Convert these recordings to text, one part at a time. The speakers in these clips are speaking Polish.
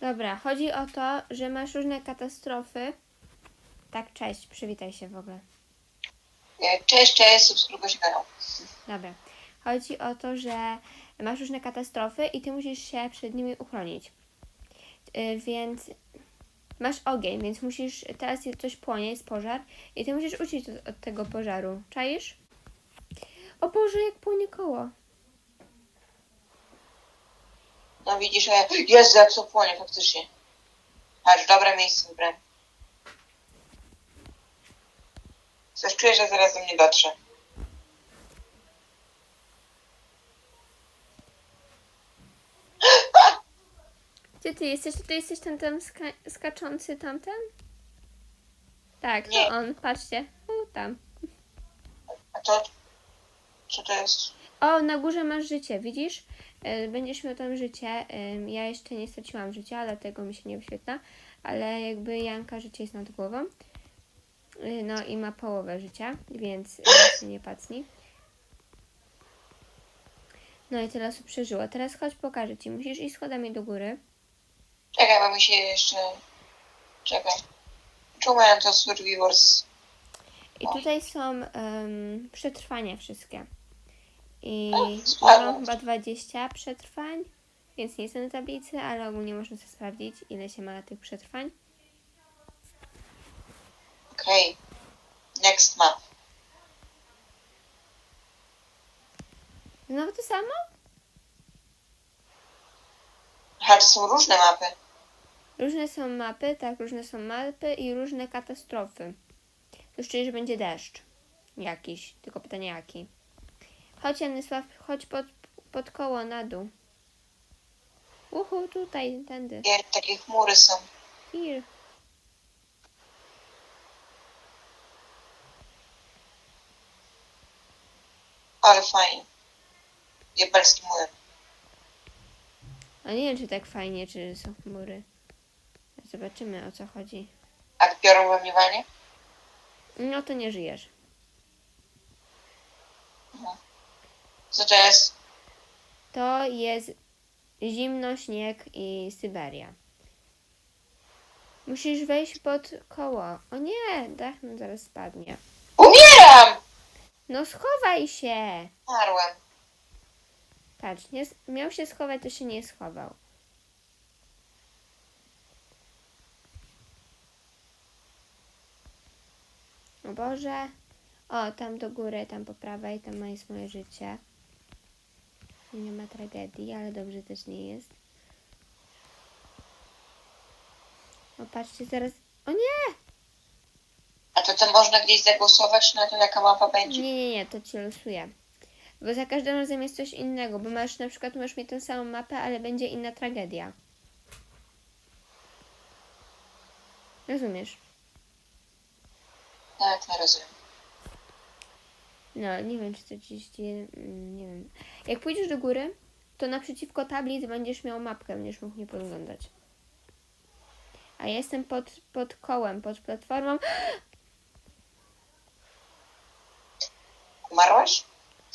Dobra, chodzi o to, że masz różne katastrofy. Tak, cześć, przywitaj się w ogóle. Cześć, cześć, subskrybuj się kanał. Dobra. Chodzi o to, że masz różne katastrofy i ty musisz się przed nimi uchronić. Y, więc masz ogień, więc musisz, teraz jest coś płonie, jest pożar i ty musisz uciec od, od tego pożaru. Czaisz? O Boże, jak płonie koło. No widzisz, że Jezu, jak to płonie faktycznie. Patrz, dobre miejsce wybrałem. Coś czuję, że zaraz do mnie dotrze. Gdzie ty jesteś? Ty jesteś ten tam ska- skaczący tamten? Tak, to Nie. on, patrzcie. U, tam. A to... Co to jest? O, na górze masz życie, widzisz? E, Będziesz miał tam życie. Ja jeszcze nie straciłam życia, dlatego mi się nie wyświetla. Ale jakby Janka życie jest nad głową. Y, No i ma połowę życia, więc nie pacni. No i tyle osób przeżyło. Teraz chodź pokażę Ci. Musisz iść schodami do góry. Czekaj, bo mi się jeszcze... Czekaj. Mają to Survivors? I tutaj są em, przetrwania wszystkie. I mam chyba 20 przetrwań, więc nie jestem na tablicy, ale ogólnie można sobie sprawdzić, ile się ma tych przetrwań. Okej. Next map. Znowu to samo? Aha, to są różne mapy. Różne są mapy, tak, różne są mapy i różne katastrofy. To czyli, że będzie deszcz. Jakiś, tylko pytanie jaki. Chodź Janysław, chodź pod, pod koło na dół. Uhu, tutaj, tędy. Nie, takie chmury są. Here. Ale fajnie. Jebelski mur. A nie wiem, czy tak fajnie, czy są chmury. Zobaczymy, o co chodzi. A biorą łamiewanie? No to nie żyjesz. Co to jest? To jest zimno, śnieg i Syberia. Musisz wejść pod koło. O nie, dach nam zaraz spadnie. Umieram! No schowaj się! Umarłem. Patrz, nie, miał się schować, to się nie schował. O Boże. O, tam do góry, tam po prawej, tam jest moje życie. Nie ma tragedii, ale dobrze też nie jest. O, patrzcie, zaraz... O nie! A to to można gdzieś zagłosować na to, jaka mapa Nie, będzie? nie, nie, to ci losuję. Bo za każdym razem jest coś innego, bo masz na przykład masz mieć tę samą mapę, ale będzie inna tragedia. Rozumiesz? Tak, nie rozumiem. No, nie wiem, czy to ci się... mm, Nie wiem. Jak pójdziesz do góry, to naprzeciwko tablic będziesz miał mapkę, będziesz mógł nie podglądać. A ja jestem pod, pod kołem, pod platformą. Umarłaś?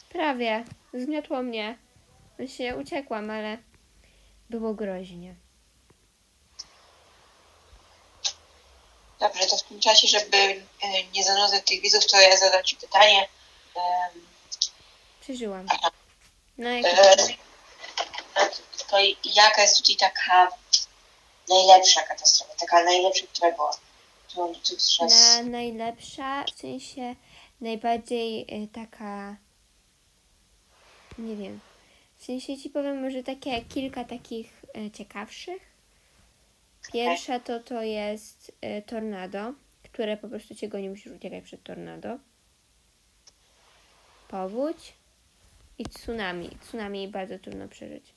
Prawie. Zmiotło mnie. No się uciekłam, ale było groźnie. Dobrze, to w tym czasie, żeby e, nie zanudzać tych widzów, to ja zadam Ci pytanie. Przeżyłam. No jak... e, To jaka jest tutaj taka najlepsza katastrofa, taka najlepsza, która była? Którą tu przez... Na najlepsza, w sensie najbardziej y, taka, nie wiem, w sensie ci powiem może takie kilka takich y, ciekawszych. Pierwsza to to jest y, tornado, które po prostu cię goni, musisz uciekać przed tornado. Powódź i tsunami. Tsunami bardzo trudno przeżyć.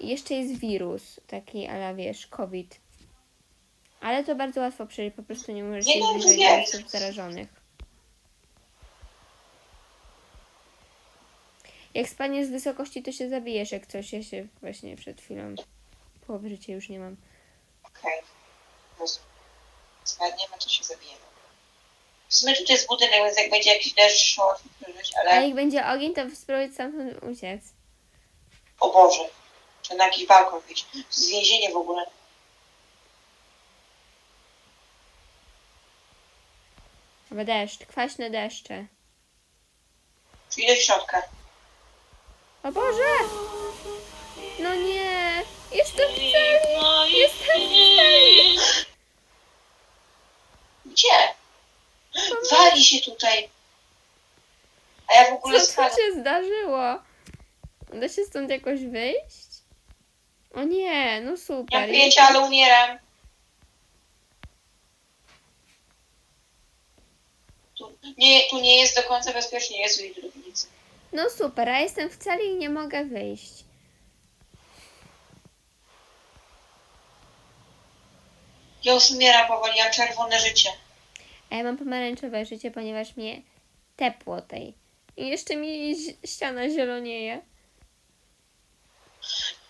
I jeszcze jest wirus, taki ala wiesz, COVID. Ale to bardzo łatwo przeżyć, po prostu nie możesz się zbliżać do osób zarażonych. Jak spadniesz z wysokości, to się zabijesz, jak coś. Ja się właśnie przed chwilą połowy życia już nie mam. Okej, rozumiem. Spadniemy, to się zabijemy. W sumie tutaj jest budynek, więc jak będzie jakiś deszcz, to łatwo przeżyć, A ale jak będzie ogień, to spróbuj stamtąd uciec. o Boże, czy na jakiś balkon wyjść. To jest więzienie w ogóle. Chyba deszcz, kwaśne deszcze. Czy idę w środka? O Boże! No nie! Jestem w celi! Jestem w celi! Gdzie? Wali się tutaj. A ja w ogóle Co tu spadam. się zdarzyło? Da się stąd jakoś wyjść? O nie, no Nie super. mam pojęcia, ale umieram. Tu nie, tu nie jest do końca bezpiecznie. Jezu, idę do piwnicy. No super, a jestem w celi i nie mogę wyjść. Ja już umieram powoli, mam czerwone życie. A ja mam pomarańczowe życie, ponieważ mnie tepło tej. I jeszcze mi ściana zielonieje.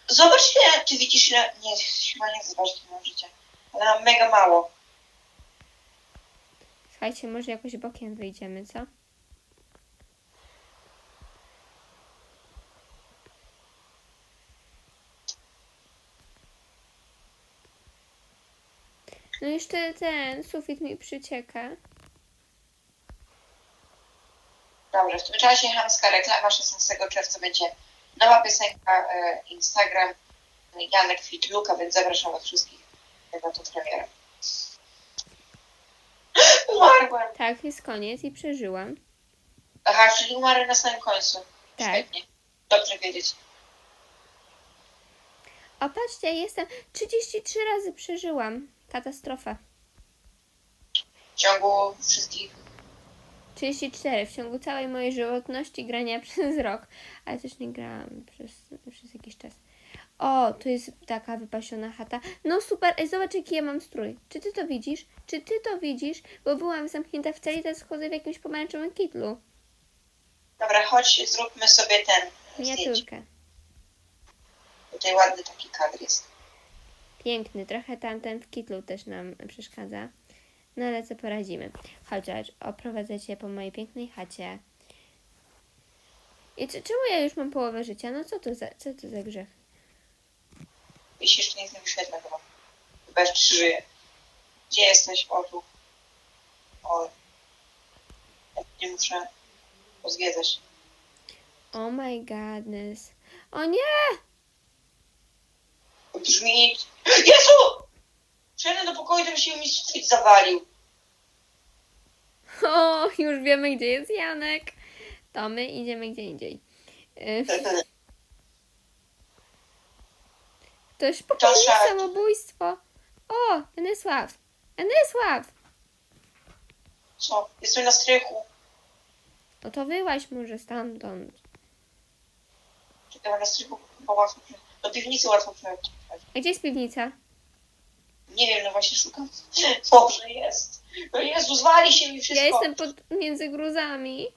Zobacz ile, ty widzisz ile, nie, chyba nie ile mam życia. Ale mam mega mało. Słuchajcie, może jakoś bokiem wyjdziemy, co? Jeszcze ten sufit mi przycieka. Dobrze, w tym czasie chamska reklama 16 czerwca będzie nowa piosenka, e, Instagram, Janek Fitluka, więc zapraszam was wszystkich na tą premierę. Umarłem. Tak, jest koniec i przeżyłam. Aha, czyli umarłem na samym końcu. Tak. Świetnie. Dobrze wiedzieć. O, patrzcie, jestem 33 razy przeżyłam. Katastrofa. W ciągu wszystkich 34 w ciągu całej mojej żywotności grania przez rok, ale też nie grałam przez, przez jakiś czas. O, tu jest taka wypasiona chata. No super, Ej, zobacz jaki ja mam strój. Czy ty to widzisz? Czy ty to widzisz? Bo byłam zamknięta w celi, teraz chodzę w jakimś pomarańczowym kitlu. Dobra, chodź, zróbmy sobie ten zdjęcie. Miniaturkę. Tutaj ładny taki kadr jest. Piękny, trochę tamten w kitlu też nam przeszkadza. No ale co poradzimy. George, oprowadzę cię po mojej pięknej chacie. I czy, czemu ja już mam połowę życia? No co to za, co to za grzech? Się jeszcze nie wyświetla chyba. Chyba jeszcze żyje. Gdzie jesteś? O, tu. O. Ja nie muszę pozwiedzać. Oh my godness. O nie! Brzmi... Jezu! Wszedłem do pokoju, to mi się mi sufit zawalił. O, już wiemy, gdzie jest Janek. To my idziemy gdzie indziej. Y, Ktoś popełnił Joshua. samobójstwo. O, Enesław. Enesław! Co? Jestem na strychu. No to wyłaź może stamtąd. Czekam na strychu, bo łatwo prze- Do piwnicy łatwo przejść. A gdzie jest piwnica? Nie wiem, no właśnie szukam. Dobrze jest. No Jezu, zwali się mi wszystko. Ja jestem pod, między gruzami.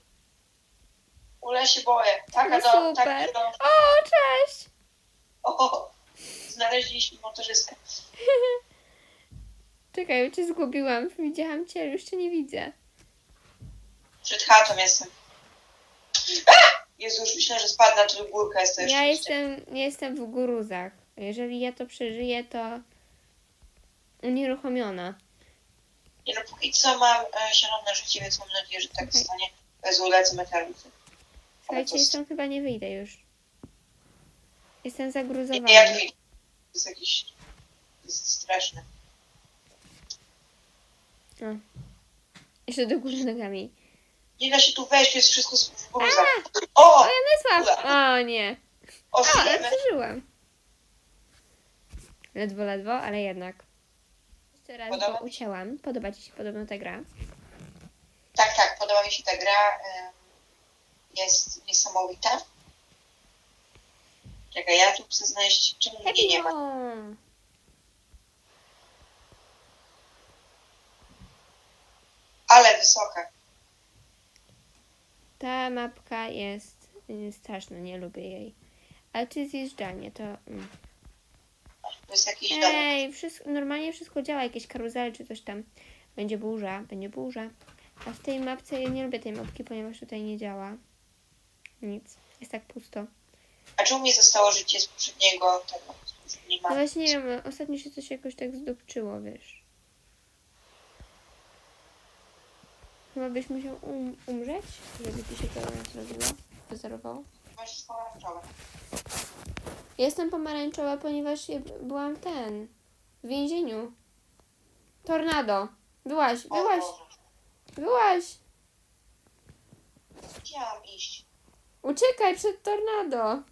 Ule się boję. Taka No do, super. taka do... O, cześć! O, znaleźliśmy motorzystkę. Czekaj, już cię zgubiłam. Widziałam cię, ale już cię nie widzę. Przed chatą jestem. A! Jezu, już myślę, że spadnę, czy górka jest to jeszcze. Ja jestem, jestem w gruzach. Jeżeli ja to przeżyję, to unieruchomiona. Nie no, póki co mam e, zielone życie, więc mam nadzieję, że tak Okej. zostanie. Jezu, lecę meteoryty. Słuchajcie, stąd chyba nie wyjdę już. Jestem nie, jak widzę. To jest jakiś... To jest straszne. Jeszcze do góry nogami. Nie da się tu wejść, to jest wszystko z- w gruzach. O! O, Janesław! O nie. O, O, żyjemy. przeżyłam. Ledwo, ledwo, ale jednak. Jeszcze raz, Podoba mi ucięłam. Podoba Ci się podobno ta gra? Tak, tak, podoba mi się ta gra. em, Jest niesamowita. Czekaj, ja tu chcę znaleźć, czemu ludzi nie ma. Home. Ale wysoka. Ta mapka jest y, straszna, nie lubię jej. Ale jest zjeżdżanie, to... Mm. To jest jakiś dom. Ej, wszystko, normalnie wszystko działa, jakieś karuzele czy coś tam. Będzie burza, będzie burza. A w tej mapce ja nie lubię tej mapki, ponieważ tutaj nie działa. Nic. Jest tak pusto. A czemu mi zostało życie z poprzedniego tego? Z poprzedniej No mapy? właśnie nie wiem, ostatnio się coś jakoś tak zdupczyło, wiesz. Chyba byś musiał um umrzeć, żeby ci się to zrobiło, wyzerowało. Masz pomarańczowe. Jestem pomarańczowa, ponieważ byłam ten. W więzieniu. Tornado. Byłaś, byłaś, byłaś. Mam iść? Uciekaj przed tornado.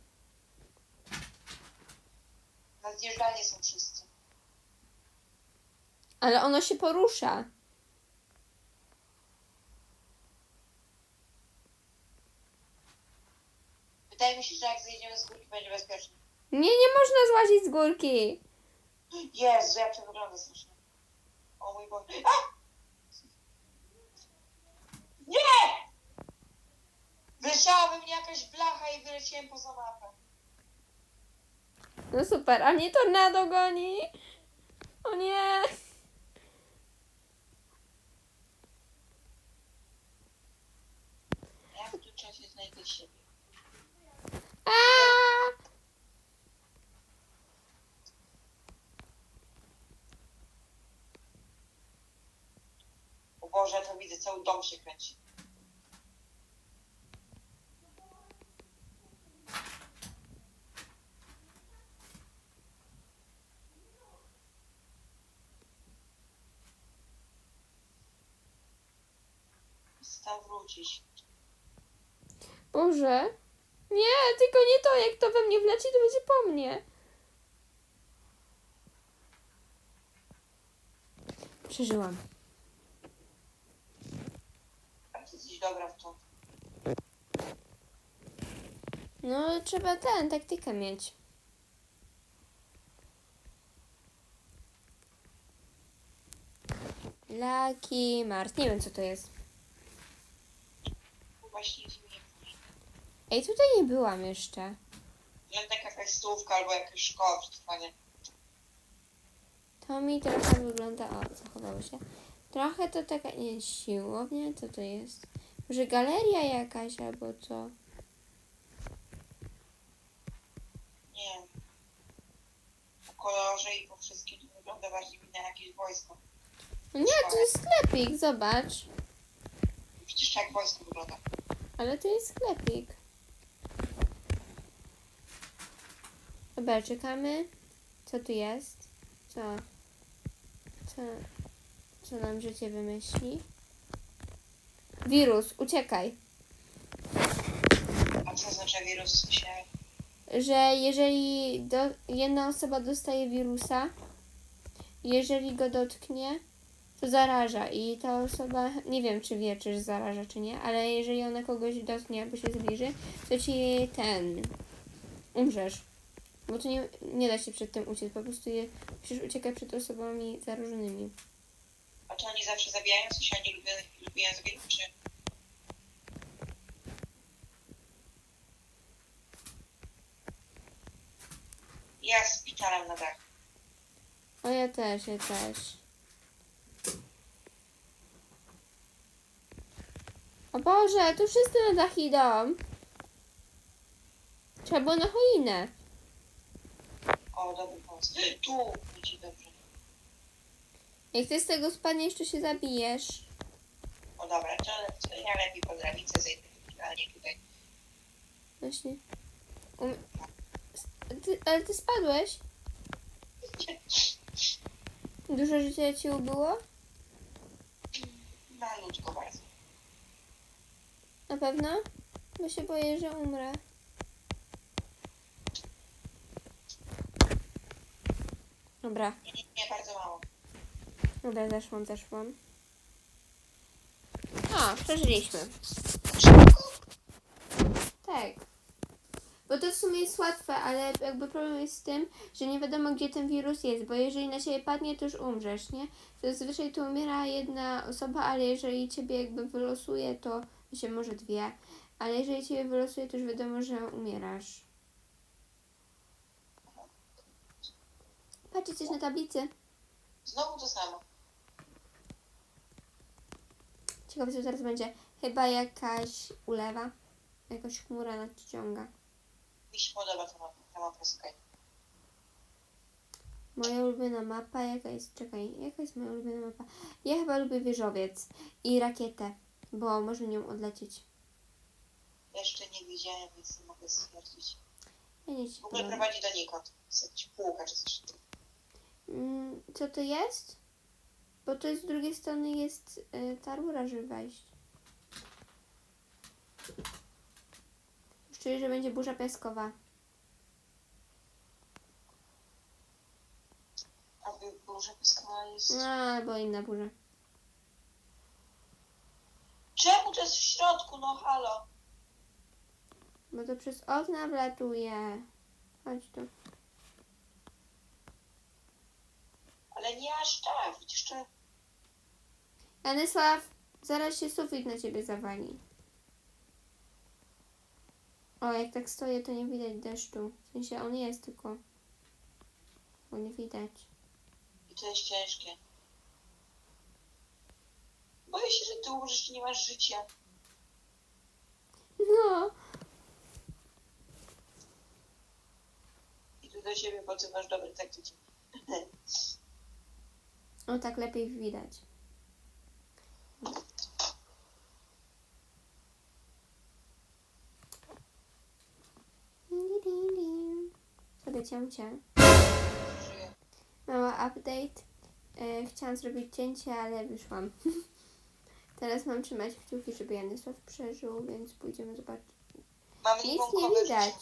Na zjeżdżalnie są wszyscy. Ale ono się porusza. Wydaje mi się, że jak zjedziemy z górki będzie bezpiecznie. Nie, nie można złazić z górki. Jezu, jak to wygląda strasznie. O mój Boże. A! Nie! Wyleciała we mnie jakaś blacha i wyleciałem poza mapę. No super, a mnie tornado goni. O nie. Ja w tym czasie znajdę siebie. A! Boże, to widzę, cały dom się kręci. Chcę tam wrócić. Boże. Nie, tylko nie to. Jak to we mnie wleci, to będzie po mnie. Przeżyłam. Dobra w to. No, trzeba ten, taktykę mieć. Lucky Mars. Nie wiem, co to jest. Bo Właśnie mi mówi. Ej, tutaj nie byłam jeszcze. Żadna jakaś stówka albo jakaś szkoła przetrwania. To mi trochę wygląda... O, zachowało się. Trochę to taka... Nie, siłownia? Co to jest? Może galeria jakaś albo co? Nie. Po kolorze i po wszystkim to wygląda bardziej mi na jakieś wojsko. No nie, to jest sklepik, zobacz. Przecież tak wojsko wygląda. Ale to jest sklepik. Dobra, czekamy. Co tu jest? Co? Co? Co nam życie wymyśli? Wirus, uciekaj. A co oznacza wirus się... Że jeżeli do, jedna osoba dostaje wirusa, jeżeli go dotknie, to zaraża i ta osoba, nie wiem czy wie, czy zaraża, czy nie, ale jeżeli ona kogoś dotknie albo się zbliży, to ci ten, umrzesz. Bo to nie, nie da się przed tym uciec, po prostu je, musisz uciekać przed osobami zarażonymi. A czy oni zawsze zabijają? Coś oni lubią, lubią zabijać, czy... Ja z na dach. O ja też, ja też. O Boże, tu wszyscy na dach idą. Trzeba było na choinę. O, dobry pomysł. Tu będzie dobrze. Jak ty z tego spadniesz, to się zabijesz. O dobra, to, ja lepiej po granicy zejdę, ale nie tutaj. Właśnie. Um... Ty, ale ty spadłeś? Dużo życia ci ubyło? Malutko bardzo. Na pewno? Bo się boję, że umrę. Dobra, Nie, nie, nie, bardzo mało. Dobra, zeszłam, zeszłam. A, przeżyliśmy. Tak. Bo to w sumie jest łatwe, ale jakby problem jest z tym, że nie wiadomo gdzie ten wirus jest, bo jeżeli na ciebie padnie, to już umrzesz, nie? Zazwyczaj tu umiera jedna osoba, ale jeżeli ciebie jakby wylosuje, to się może dwie. Ale jeżeli ciebie wylosuje, to już wiadomo, że umierasz. Patrzcie coś na tablicy. Znowu to samo. Ciekawe, co teraz będzie. Chyba jakaś ulewa. Jakaś chmura nadciąga. Mi się podoba ta mapa, ta mapa jest okej. Moja ulubiona mapa, jaka jest, czekaj, jaka jest moja ulubiona mapa? Ja chyba lubię wieżowiec i rakietę, bo można nią odlecieć. Jeszcze nie widziałem, więc nie mogę stwierdzić. Ja nie W ogóle prowadzi donikąd. Jest jakaś półka czy coś. Mm, co to jest? Bo to jest z drugiej strony jest y, ta rura, żeby wejść. Czuję, że będzie burza piaskowa. A burza piaskowa jest... No, albo inna burza. Czemu to jest w środku? No halo. Bo to przez okna wlatuje. Chodź tu. Ale nie aż tak. Przecież to... Janysław, zaraz się sufit na ciebie zawali. O, jak tak stoję, to nie widać deszczu. W sensie on jest tylko. Bo nie widać. I to jest ciężkie. Boję się, że ty umrzesz, nie masz życia. No. Idę do ciebie, bo ty masz dobre taktyki. O, tak lepiej widać. Sobie cięcie. Żyję. Mała update. E, chciałam zrobić cięcie, ale wyszłam. Teraz mam trzymać kciuki, żeby Janysław przeżył, więc pójdziemy zobaczyć. Mam Nic nie widać.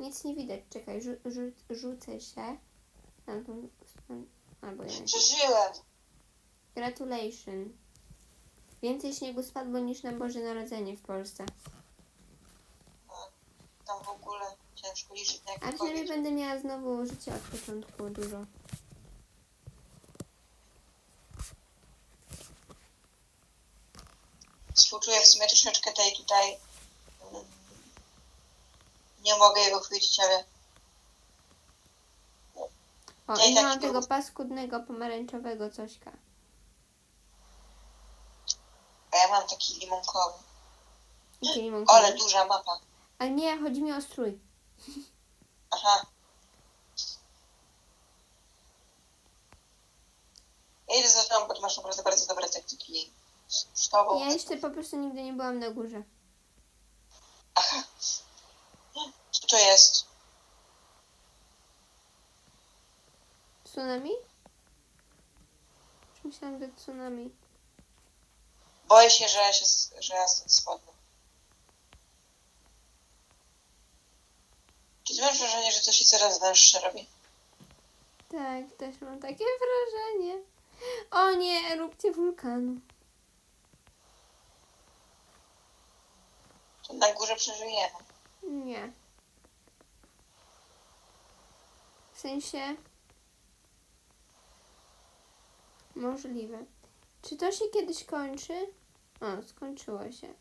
Nic nie widać. Czekaj, rzu- rzu- rzucę się. Stronę. Albo ja. Przeżyłem. Gratulation. Więcej śniegu spadło niż na Boże Narodzenie w Polsce. Tam w ogóle ciężko liczyć na A przynajmniej będę miała znowu życie od początku dużo. Współczuję w sumie troszeczkę tej tutaj. mm, Nie mogę jego chwycić, ale O, tak mam nie tego paskudnego, pomarańczowego cośka. A ja mam taki limonkowy. I ty limon Ale duża mapa. A nie, chodzi mi o strój. Aha. Ja idę za tobą, bo ty masz naprawdę bardzo dobre taktyki. Z tobą. Ja jeszcze po prostu nigdy nie byłam na górze. Aha. Co to jest? Tsunami? Myślałam, że tsunami. Boję się, że ja, się, że ja stąd spadnę. Czy ty masz wrażenie, że to się coraz węższe robi? Tak, też mam takie wrażenie. O nie, erupcja wulkanu. To na górze przeżyjemy. Nie. W sensie. Możliwe. Czy to się kiedyś kończy? O, skończyło się.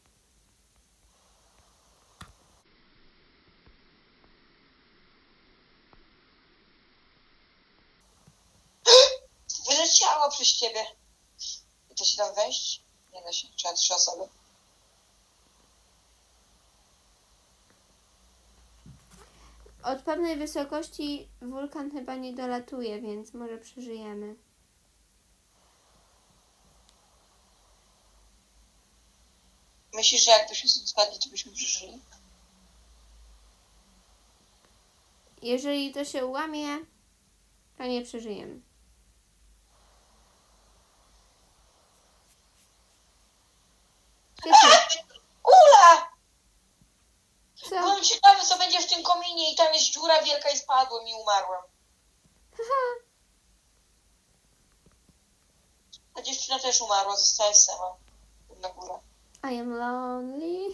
Wyleciało przez ciebie. I to się tam wejść? Nie da się. Trzeba trzy osoby. Od pewnej wysokości wulkan chyba nie dolatuje, więc może przeżyjemy. Myślisz, że jakbyśmy stąd spadli, to byśmy przeżyli? Jeżeli to się ułamie, to nie przeżyjemy. Ula! co? Byłem ciekawy, co będzie w tym kominie i tam jest dziura wielka i spadłem i umarłem. A dziewczyna też umarła, została sama. Na górę. I am lonely.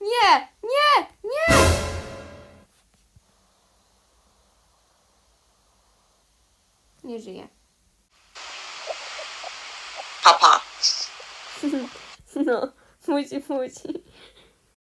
Nie, nie, nie! Nie żyje. Papa. No, musi, musi.